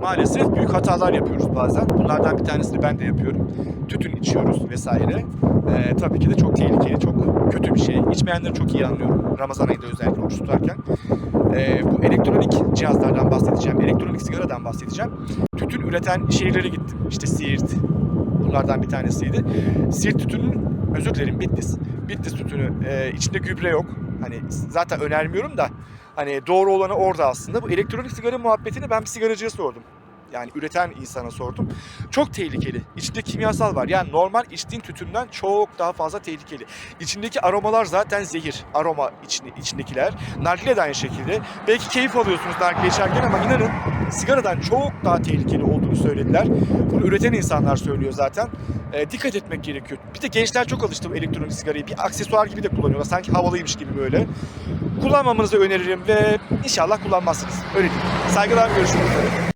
maalesef büyük hatalar yapıyoruz bazen. Bunlardan bir tanesini ben de yapıyorum. Tütün içiyoruz vesaire. Ee, tabii ki de çok tehlikeli, çok kötü bir şey. İçmeyenleri çok iyi anlıyorum. Ramazan ayında özellikle oruç tutarken. Ee, bu elektronik cihazlardan bahsedeceğim. Elektronik sigaradan bahsedeceğim. Tütün üreten şehirlere gittim. İşte Siirt, bunlardan bir tanesiydi. Siirt tütünün, özür dilerim Bitlis. Bitlis tütünü e, içinde gübre yok. Hani zaten önermiyorum da hani doğru olanı orada aslında. Bu elektronik sigara muhabbetini ben bir sigaracıya sordum. Yani üreten insana sordum. Çok tehlikeli. İçinde kimyasal var. Yani normal içtiğin tütünden çok daha fazla tehlikeli. İçindeki aromalar zaten zehir. Aroma içinde, içindekiler. Nargile de aynı şekilde. Belki keyif alıyorsunuz nargile içerken ama inanın sigaradan çok daha tehlikeli olduğunu söylediler. Bunu üreten insanlar söylüyor zaten. Ee, dikkat etmek gerekiyor. Bir de gençler çok alıştı bu elektronik sigarayı. Bir aksesuar gibi de kullanıyorlar. Sanki havalıymış gibi böyle. Kullanmamanızı öneririm ve inşallah kullanmazsınız. Öyle diyeyim. Saygılar görüşmek üzere.